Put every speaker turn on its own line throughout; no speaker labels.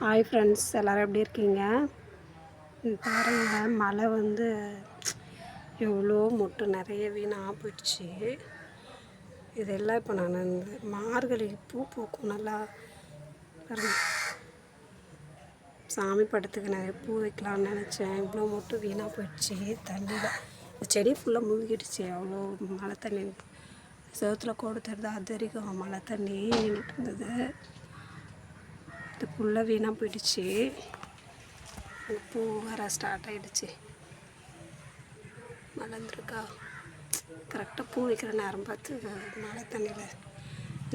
Hi friends எல்லோரும் எப்படி இருக்கீங்க? பாருங்க மழை வந்து எவ்வளோ மொட்டு நிறைய வீணாக போயிடுச்சு. இதெல்லாம் இப்போ நான் இந்த மார்கழி பூ பூக்கும் நல்லா சாமி படத்துக்கு நிறைய பூ வைக்கலாம்னு நினச்சேன். இவ்வளோ மொட்டு வீணாக போயிடுச்சு. தண்ணியில் இந்த செடி ஃபுல்லாக மூழ்கிடுச்சு. அவ்வளோ மழை தண்ணி. செவத்தில் கோடு தருது அது வரைக்கும் மழை தண்ணி நின்றுட்டு இருந்தது. இது ஃபுல்லாக வீணாக போயிடுச்சு. பூ வர ஸ்டார்ட் ஆகிடுச்சு மலர்ந்துருக்கா கரெக்டாக பூ வைக்கிற நேரம் பார்த்து மழை தண்ணியில்.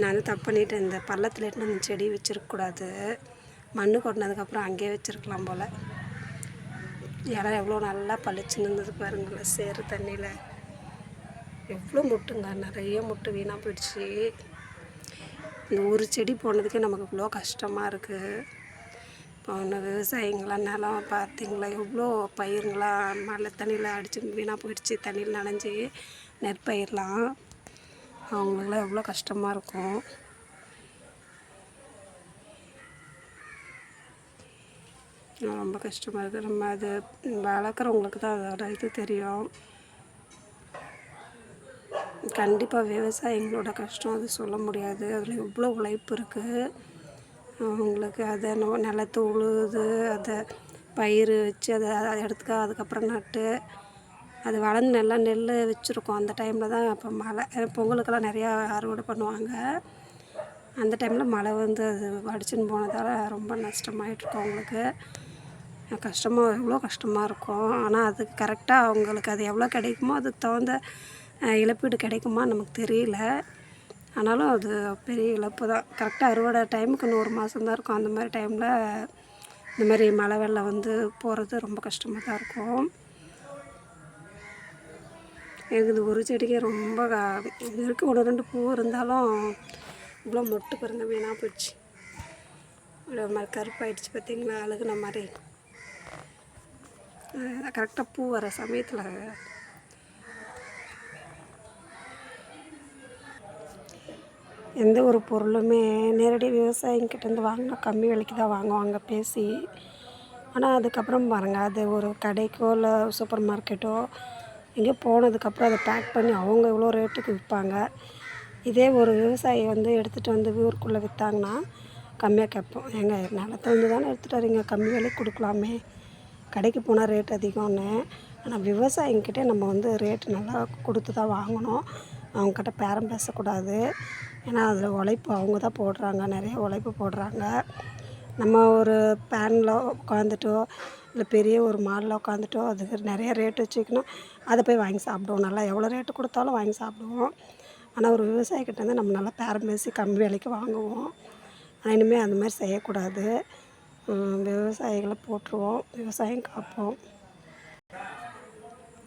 நான் தப்பு பண்ணிட்டேன்? இந்த பள்ளத்தில் எட்டு அந்த செடி வச்சுருக்கக்கூடாது மண் கொட்டினதுக்கப்புறம் அங்கேயே வச்சுருக்கலாம் போல். இடம் எவ்வளோ நல்லா பளிச்சுன்னு இருந்தது பாருங்களேன் சேறு தண்ணியில். எவ்வளோ முட்டுங்க நிறைய முட்டு வீணாக போயிடுச்சு. ஒரு செடி போனதுக்கே நமக்கு இவ்வளோ கஷ்டமாக இருக்குது இப்போ ஒன்று விவசாயிங்களாம் நிலம் பார்த்திங்களா? எவ்வளோ பயிர்களாம் மழை தண்ணியில் அடித்து வீணாக போயிடுச்சு. தண்ணியில் நனைஞ்சி நெற்பயிர்லாம் அவங்களுக்குலாம் எவ்வளோ கஷ்டமாக இருக்கும். ரொம்ப கஷ்டமாக இருக்குது நம்ம அது வளர்க்குறவங்களுக்கு தான் அதோட இது தெரியும். கண்டிப்பாக விவசாயிங்களோட கஷ்டம் அது சொல்ல முடியாது. அதில் எவ்வளோ உழைப்பு இருக்குது அவங்களுக்கு அதை நிலத்து உழுது அதை பயிர் வச்சு அதை அதை எடுத்துக்க அதுக்கப்புறம் நட்டு அது வளர்ந்து நல்லா நெல் வச்சுருக்கோம். அந்த டைமில் தான் இப்போ மழை பொங்கலுக்கெல்லாம் நிறையா அறுவடை பண்ணுவாங்க. அந்த டைமில் மழை வந்து அது வடிச்சுன்னு போனதால் ரொம்ப நஷ்டமாயிட்ருக்கோம் அவங்களுக்கு. கஷ்டமாக எவ்வளோ கஷ்டமாக இருக்கும். ஆனால் அதுக்கு கரெக்டாக அவங்களுக்கு அது எவ்வளோ கிடைக்குமோ அதுக்கு தகுந்த இழப்பீடு கிடைக்குமா நமக்கு தெரியல. ஆனாலும் அது பெரிய இழப்பு தான். கரெக்டாக அறுவடை டைமுக்கு நூறு மாதம் தான் இருக்கும். அந்த மாதிரி டைமில் இந்த மாதிரி மழை வெள்ளம் வந்து போகிறது ரொம்ப கஷ்டமாக தான் இருக்கும். எனக்கு இந்த ஒரு செடிக்கே ரொம்ப இருக்குது ஒன்று ரெண்டு பூ இருந்தாலும் இவ்வளோ மொட்டு பிறந்த வீணாக போயிடுச்சு இவ்வளோ மாதிரி கருப்பாயிடுச்சு பார்த்தீங்களா அழுகுன மாதிரி. கரெக்டாக பூ வர சமயத்தில் எந்த ஒரு பொருளுமே நேரடி விவசாயிங்கிட்டேருந்து வாங்கினா கம்மி விலைக்கு தான் வாங்குவாங்க பேசி. ஆனால் அதுக்கப்புறம் பாருங்கள் அது ஒரு கடைக்கோ இல்லை சூப்பர் மார்க்கெட்டோ எங்கேயோ போனதுக்கப்புறம் அதை பேக் பண்ணி அவங்க இவ்வளோ ரேட்டுக்கு விற்பாங்க இதே ஒரு விவசாயி வந்து எடுத்துகிட்டு வந்து ஊருக்குள்ளே விற்றாங்கன்னா கம்மியாக கேட்போம். எங்க நிலத்தை தானே எடுத்துகிட்டு வரீங்க கம்மி விலைக்கு கொடுக்கலாமே. கடைக்கு போனால் ரேட் அதிகம்னு. ஆனால் விவசாயிங்கிட்டே நம்ம வந்து ரேட்டு நல்லா கொடுத்து தான் வாங்கணும். அவங்கக்கிட்ட பேரம் பேசக்கூடாது. ஏன்னா அதில் உழைப்பு அவங்க தான் போடுறாங்க. நிறைய உழைப்பு போடுறாங்க. நம்ம ஒரு பேனில் உட்காந்துட்டோ இல்லை பெரிய ஒரு மாலில் உட்காந்துட்டோ அதுக்கு நிறைய ரேட் வச்சுக்கணும். அதை போய் வாங்கி சாப்பிடுவோம். நல்லா எவ்வளோ ரேட்டு கொடுத்தாலும் வாங்கி சாப்பிடுவோம். ஆனால் ஒரு விவசாயிக்கிட்டேருந்து நம்ம நல்லா பேரம் பேசி கம்மி விலைக்கு வாங்குவோம். ஆனால் இனிமேல் அந்த மாதிரி செய்யக்கூடாது. விவசாயிகளை போட்டுருவோம் விவசாயம் காப்போம்.